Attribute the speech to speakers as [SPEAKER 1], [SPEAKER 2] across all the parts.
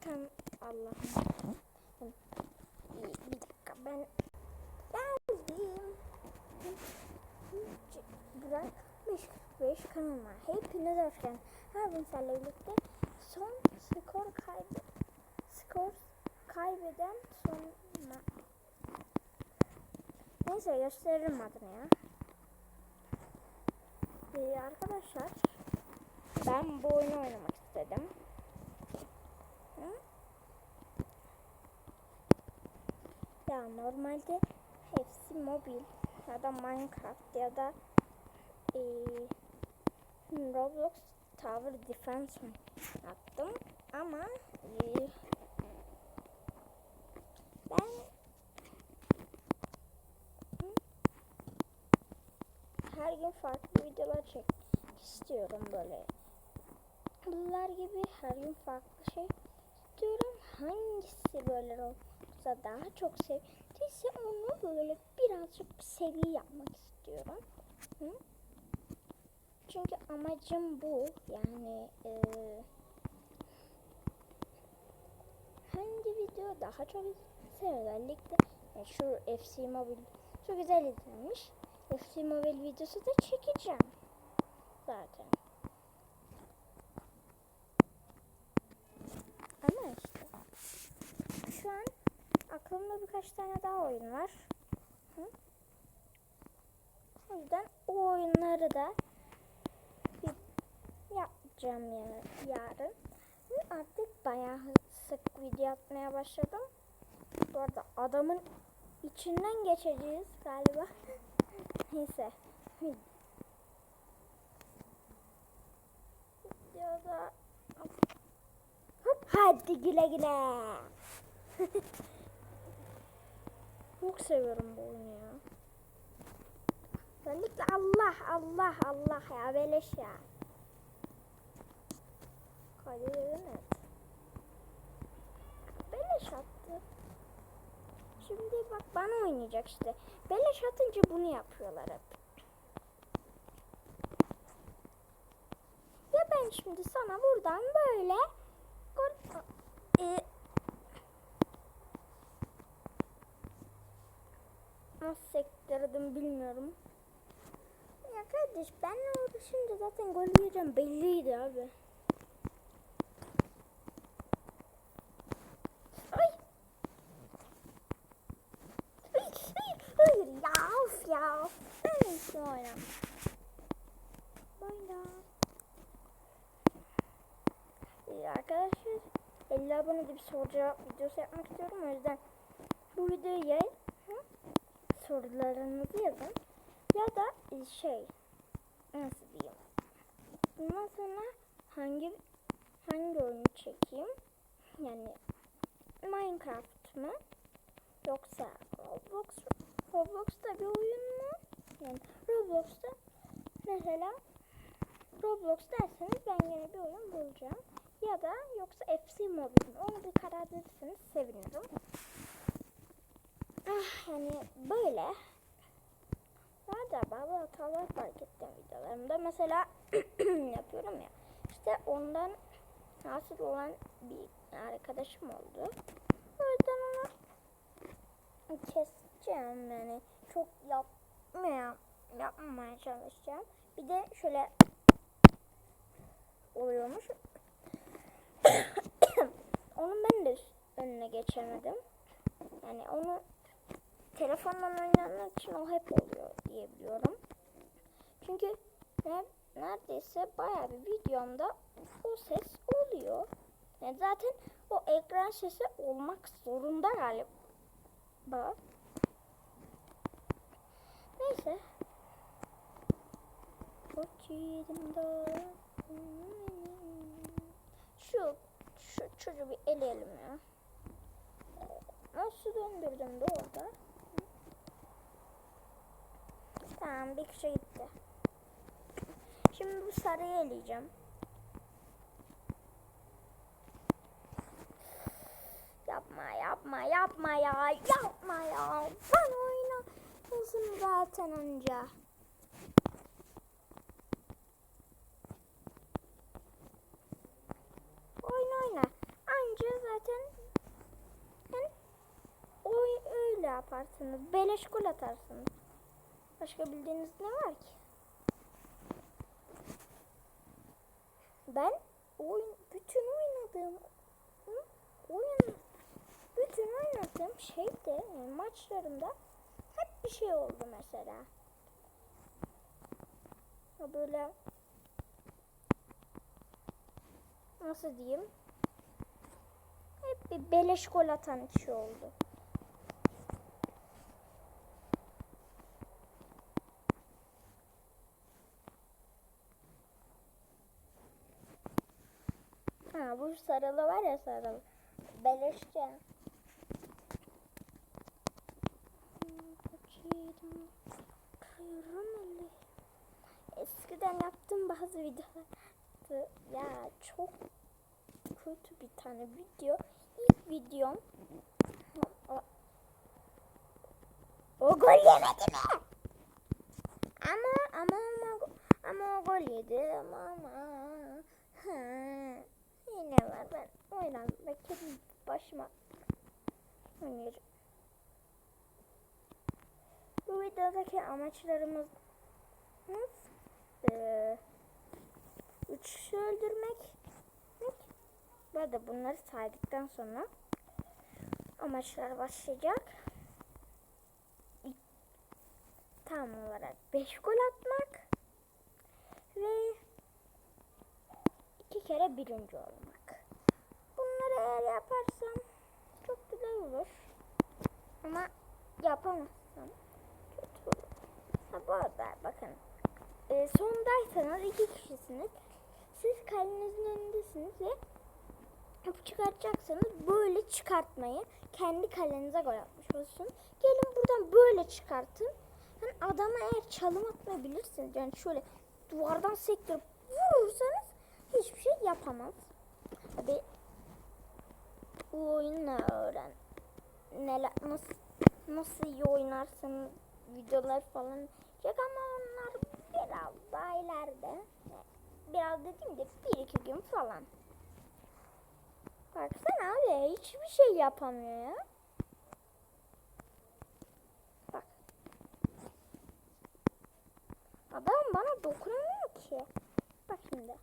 [SPEAKER 1] Tam Allah'ım. Bir, bir dakika ben geldim. Burak 545 kanalıma hepiniz hoş geldiniz. Her gün sizlerle birlikte son skor kaybı skor kaybeden sonra neyse gösteririm adını ya. Ee, arkadaşlar ben bu oyunu oynamak istedim. Hı? Ya normalde hepsi mobil ya da Minecraft ya da eee, Roblox Tower Defense yaptım ama eee, ben her gün farklı videolar çek istiyorum böyle. Bunlar gibi her gün farklı şey istiyorum. Hangisi böyle olsa daha çok sevdiyse onu böyle birazcık seviye yapmak istiyorum. Hı? Çünkü amacım bu. Yani eee, hangi video daha çok izlenirse özellikle e, şu FC Mobile çok güzel izlenmiş. FC Mobile videosu da çekeceğim zaten. Ama işte şu an aklımda birkaç tane daha oyun var. Hı? O yüzden o oyunları da yapacağım ya- yarın. Artık bayağı sık video atmaya başladım. Bu arada adamın içinden geçeceğiz galiba. Neyse. Videoda Hop hadi güle güle. Çok seviyorum bu oyunu ya. Özellikle Allah Allah Allah ya beleş ya. Kadir evet. Beleş attı. Şimdi bak bana oynayacak işte. Beleş atınca bunu yapıyorlar hep. Ya ben şimdi sana buradan böyle e, nasıl sektirdim bilmiyorum. Ya kardeş benle uğraşınca zaten gol yiyeceğim belliydi abi. Ay. Hayır, hayır, hayır ya of ya. Ben hiç oynam. Oyna. Ee, arkadaşlar 50 abone bir soru cevap videosu yapmak istiyorum. O yüzden bu videoyu yayın. Sorularınızı yazın. Ya da e, şey nasıl diyeyim. Bundan sonra hangi hangi oyunu çekeyim? Yani Minecraft mı? Yoksa Roblox Roblox'ta bir oyun mu? Yani Roblox'ta mesela Roblox derseniz ben yine bir oyun bulacağım. Ya da yoksa FC Mobile mi? Onu bir karar verirseniz sevinirim. Ah yani böyle. Var da bazı hatalar fark ettim videolarımda. Mesela yapıyorum ya. İşte ondan hasıl olan bir arkadaşım oldu. O yüzden onu keseceğim yani. Çok yapmaya, yapmamaya çalışacağım. Bir de şöyle oluyormuş. Onun ben de önüne geçemedim. Yani onu telefondan oynayanlar için o hep oluyor diye biliyorum. Çünkü ne, neredeyse bayağı bir videomda o ses oluyor. Yani zaten o ekran sesi olmak zorunda galiba. Neyse. Şu, şu çocuğu bir eleyelim ya. Nasıl döndürdüm de orada? Tamam bir kişi gitti. Şimdi bu sarıyı eleyeceğim. Yapma yapma yapma ya yapma ya. Ben oyna uzun zaten önce. Oyna oyna. Anca zaten yani, oy öyle yaparsınız. Beleş gol atarsınız. Başka bildiğiniz ne var ki? Ben oyun bütün oynadığım oyun bütün oynadığım şeyde yani maçlarımda hep bir şey oldu mesela. Böyle nasıl diyeyim? Hep bir beleş gol atan kişi oldu. Ha bu sarılı var ya sarılı. Beleşçe. Eskiden yaptığım bazı videolar ya çok kötü bir tane video. İlk videom o, gol yemedi mi? Ama ama ama ama o gol yedi ama ama ha, ben oynandım ben kedim başıma oynayacağım. Bu videodaki amaçlarımız eee üç öldürmek bu arada bunları saydıktan sonra amaçlar başlayacak. Tam olarak 5 gol atmak ve iki kere birinci olmak. Eğer yaparsam çok güzel olur. Ama yapamazsam kötü olur. Ha bu arada bakın e, sondaysanız iki kişisiniz. Siz kalenizin önündesiniz ve Topu çıkartacaksanız böyle çıkartmayı kendi kalenize gol atmış olursunuz. Gelin buradan böyle çıkartın. Yani adama eğer çalım atmayı bilirsiniz. Yani şöyle duvardan sektirip vurursanız hiçbir şey yapamaz. Abi bu oyunu öğren. Neler, nasıl, nasıl iyi oynarsın videolar falan çek ama onlar biraz daha ileride. Biraz dediğim de bir iki gün falan. Baksana abi hiçbir şey yapamıyor ya. Bak. Adam bana dokunamıyor ki. Bak şimdi.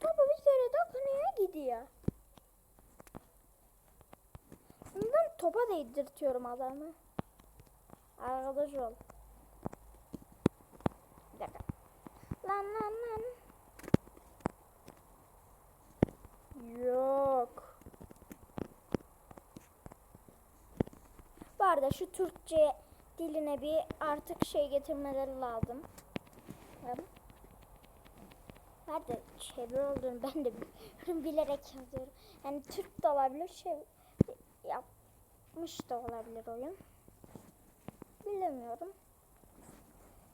[SPEAKER 1] Topu bir kere dokunuyor gidiyor. Bundan topa değdirtiyorum adamı. Arkadaş ol. Bir dakika. Lan lan lan. Yok. Bu arada şu Türkçe diline bir artık şey getirmeleri lazım. Nerede çevir olduğunu ben de. Bilerek yazıyorum. Yani Türk de olabilir, şey yapmış da olabilir oyun. Bilemiyorum.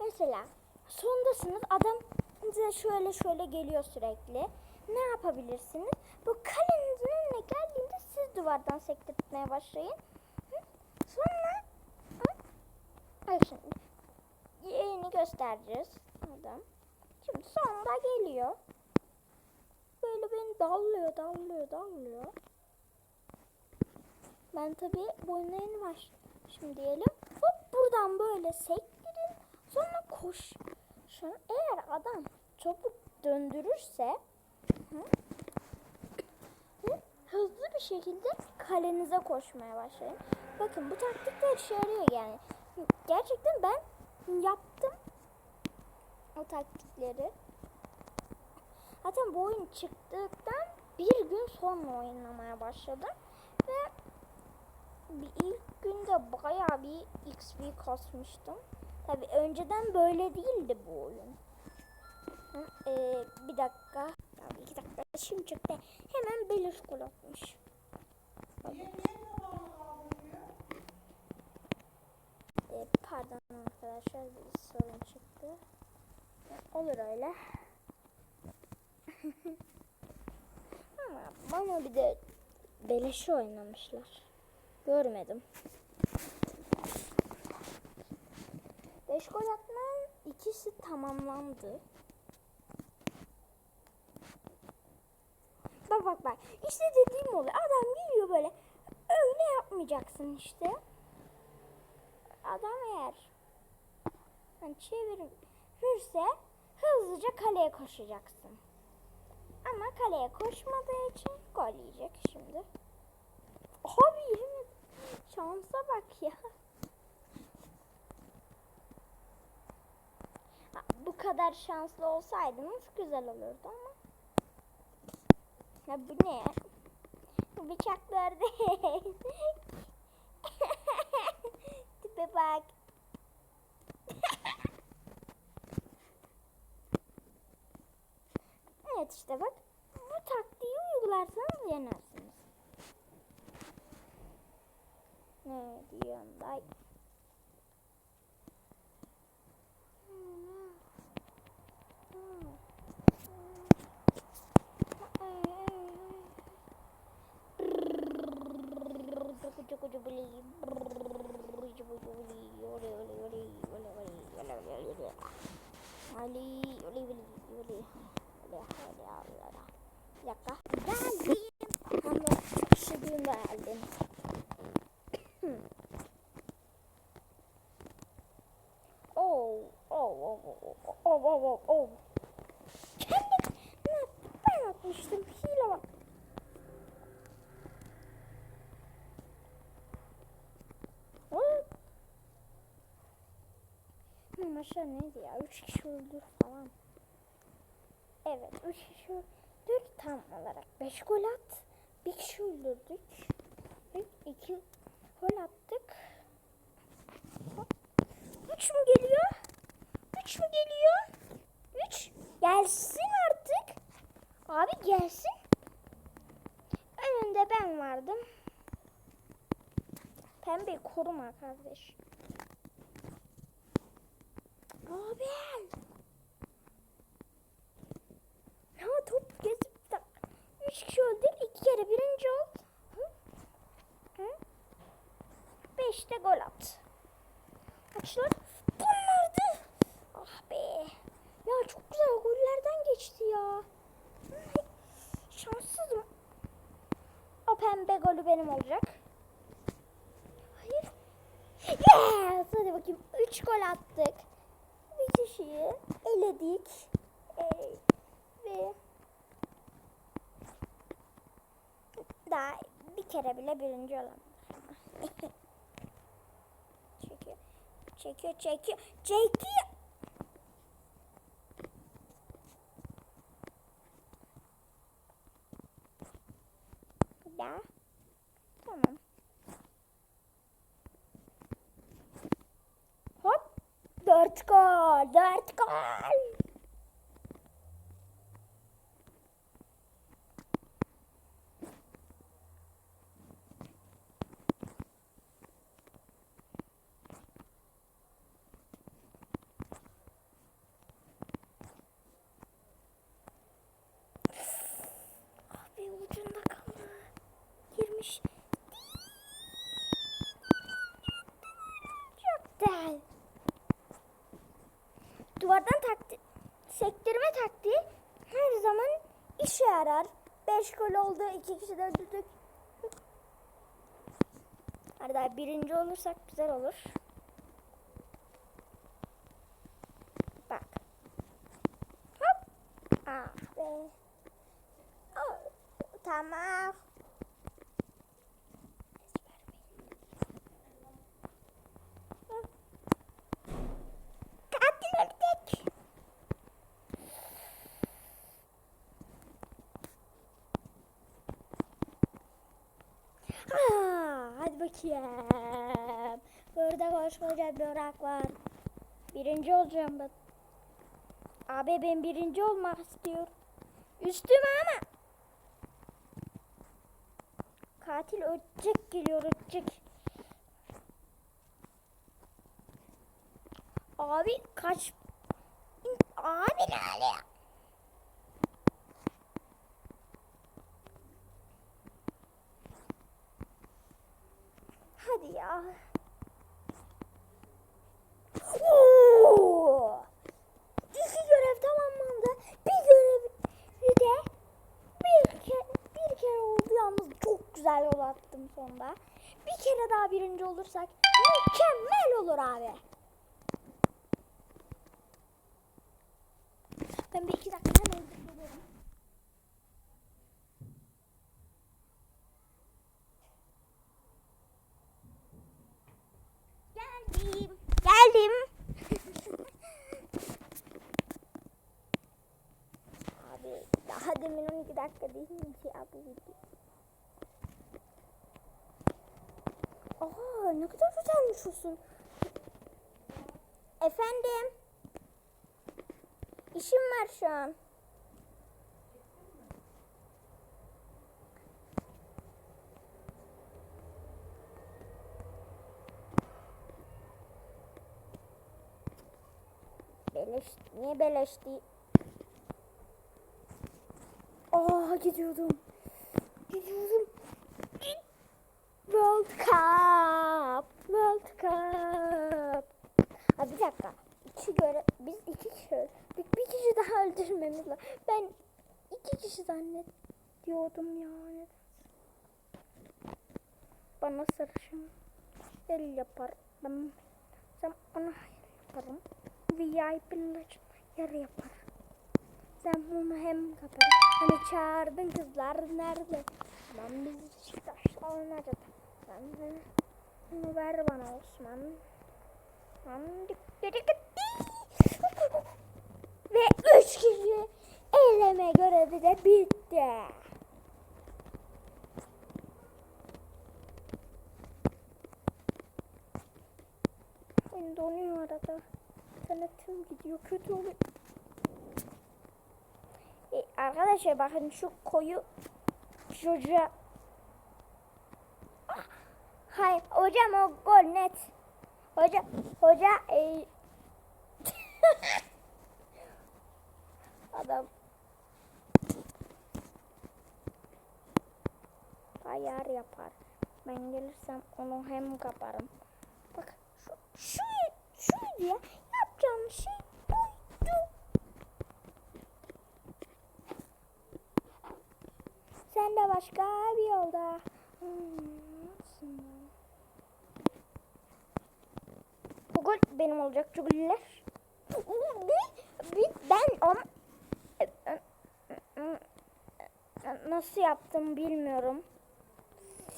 [SPEAKER 1] Mesela sondasınız adam size şöyle şöyle geliyor sürekli. Ne yapabilirsiniz? Bu kalenizin önüne geldiğinde siz duvardan sektirtmeye başlayın. Hı? Sonra? Ay şimdi yeğeni göstereceğiz. Adam. Şimdi sonunda geliyor. Böyle beni dallıyor, dallıyor, dallıyor. Ben tabii boyuna yeni baş. Şimdi diyelim. Hop buradan böyle sektirin. Sonra koş. Şu eğer adam topu döndürürse hı, hı, hızlı bir şekilde kalenize koşmaya başlayın. Bakın bu taktikler işe yarıyor yani. Gerçekten ben yaptım o taktikleri. Zaten bu oyun çıktıktan bir gün sonra oynamaya başladım. Bir ilk günde bayağı bir XP kasmıştım. Tabi önceden böyle değildi bu oyun. Hı, Ee, bir dakika. Ya iki dakika. Şimdi çıktı. Hemen beliş gol atmış. Pardon arkadaşlar bir sorun çıktı. Olur öyle. Ama bana bir de beleşi oynamışlar. Görmedim. Beş gol atmanın ikisi tamamlandı. Bak bak bak. İşte dediğim oluyor. Adam geliyor böyle. Öyle yapmayacaksın işte. adam eğer hani çevirirse hızlıca kaleye koşacaksın. Ama kaleye koşmadığı için gol yiyecek şimdi. Şansa bak ya. Bu kadar şanslı olsaydınız güzel olurdu ama. Ya bu ne? Bıçaklar değil. Tipe bak. evet işte bak. Bu taktiği uygularsanız yenersiniz. Ne oli, oli. Bir dakika. Geldim. Ama çıkışıdığım geldim. Oh, oh, oh, oh, oh, oh, oh, oh. Kendim ne yaptım? Ben atmıştım. Hile bak. Hop. Maşa neydi ya? Üç kişi öldür falan. Evet, üç kişi öldür tam olarak. Beş gol at. Bir kişi öldürdük. Üç, iki gol attık. Hop. Üç mü geliyor? Üç mü geliyor? Üç. Gelsin artık. Abi gelsin. Önünde ben vardım. Pembe koruma kardeş. Abi. Ya top gezip de üç kişi öldür iki kere birinci ol. Hı? Hı? Beşte gol at. Kaçlar? Bunlardı. Ah be. Ya çok güzel gollerden geçti ya. Şanssızım. O pembe golü benim olacak. Hayır. Yes! Hadi bakayım. Üç gol attık. Kişiyi eledik. Ee, ve daha bir kere bile birinci olamadık. çekiyor. Çekiyor, çekiyor. Çekiyor. Tamam. Hop. Dört gol. Dört gol. Abi ucunda kaldı. Girmiş. Çok güzel. Duvardan takti sektirme taktiği her zaman işe yarar. 5 gol oldu. 2 kişi de öldürdük. Arada birinci olursak güzel olur. Bak. Hop. Ah be. Oh, tamam. Katil öldük. Ah, hadi bakayım. Burada koskoca bir orak var. Birinci olacağım ben. Abi ben birinci olmak istiyorum. Üstüme ama. Katil ölecek geliyor ölecek. Abi kaç. Abi ne oluyor? Hadi ya. Oo! Görev tamamlandı. Bir görev bir de bir kere, bir kere oldu yalnız çok güzel. gol attım sonda. Bir kere daha birinci olursak mükemmel olur abi. Ben bir iki dakika hemen geliyorum. Geldim. Geldim. Abi daha demin 12 dakika değil mi ki abi video? Aa ne kadar güzelmiş olsun. Efendim? İşim var şu an. Beleş, niye beleş değil? Aa gidiyordum. Gidiyordum. World Cup. World Cup. Ha bir dakika. İki göre biz iki kişi bir, bir kişi daha öldürmemiz lazım. Ben iki kişi zannediyordum yani. Bana sarışın el yapar. Ben sen ona yaparım. VIP'ler yer yapar. Sen bunu hem kapar. Hani çağırdın kızlar nerede? Ben biz Beşiktaş'la oynayacağız. Sen de bunu ver bana Osman. Lan dikkat dikkat. Ve üç kişi eleme görevi de bitti. Oyun donuyor arada. İnternetim gidiyor kötü oluyor. Arkadaşlar bakın şu koyu çocuğa Ah, Hayır hocam o gol net. Hoca hoca e... adam ayar yapar. Ben gelirsem onu hem kaparım. Bak şu şu şuydu ya yapacağım şey Sen de başka bir yolda. Gol benim olacak cübüller. Ben onu nasıl yaptım bilmiyorum.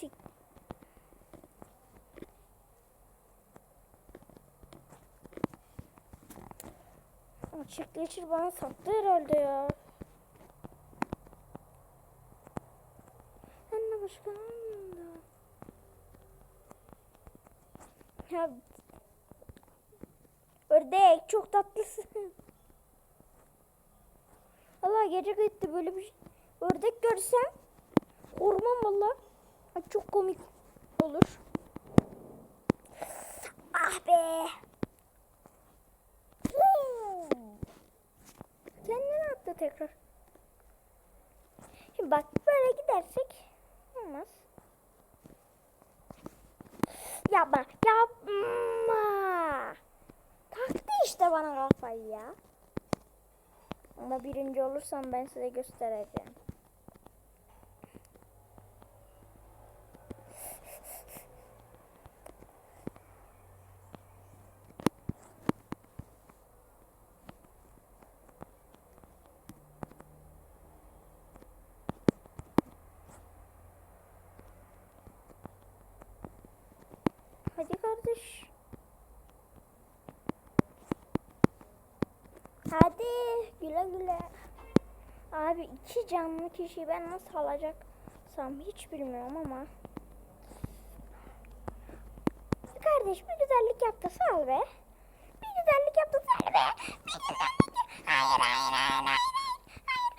[SPEAKER 1] Sik- bana sattı herhalde ya. Sen de başka anlamda. Ya Ördek çok tatlısın. Allah gece gitti böyle bir şey. Ördek görsem korkmam valla. Çok komik olur. Ah be. Kendine attı tekrar. Şimdi bak böyle gidersek olmaz. Yapma, yapma. Taktı işte bana kafayı ya. Ama birinci olursam ben size göstereceğim. Hadi kardeş. Hadi güle güle. Abi iki canlı kişiyi ben nasıl alacaksam hiç bilmiyorum ama. Kardeş bir güzellik yap da sal be. Bir güzellik yap da sal be. Bir güzellik hayır hayır hayır. hayır.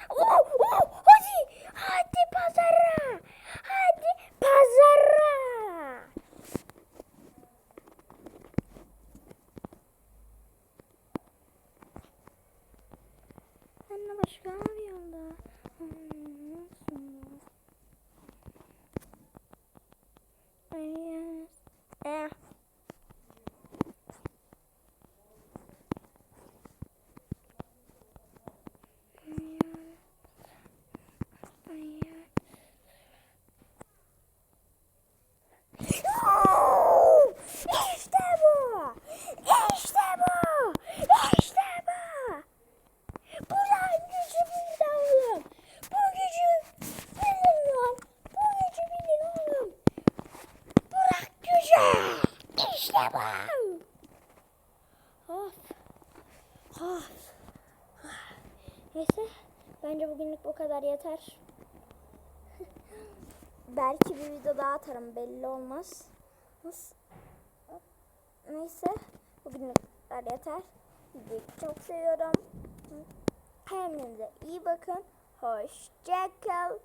[SPEAKER 1] Oh, oh, hadi. Hadi pazara. Hadi pazara. Anne başka bir yolda. Hmm, nasıl? Yes. Eh. Of. Of. Neyse. Bence bugünlük bu kadar yeter. Belki bir video daha atarım belli olmaz. Neyse. Bugünlük bu kadar yeter. Sizi çok seviyorum. Kendinize iyi bakın. Hoşçakal.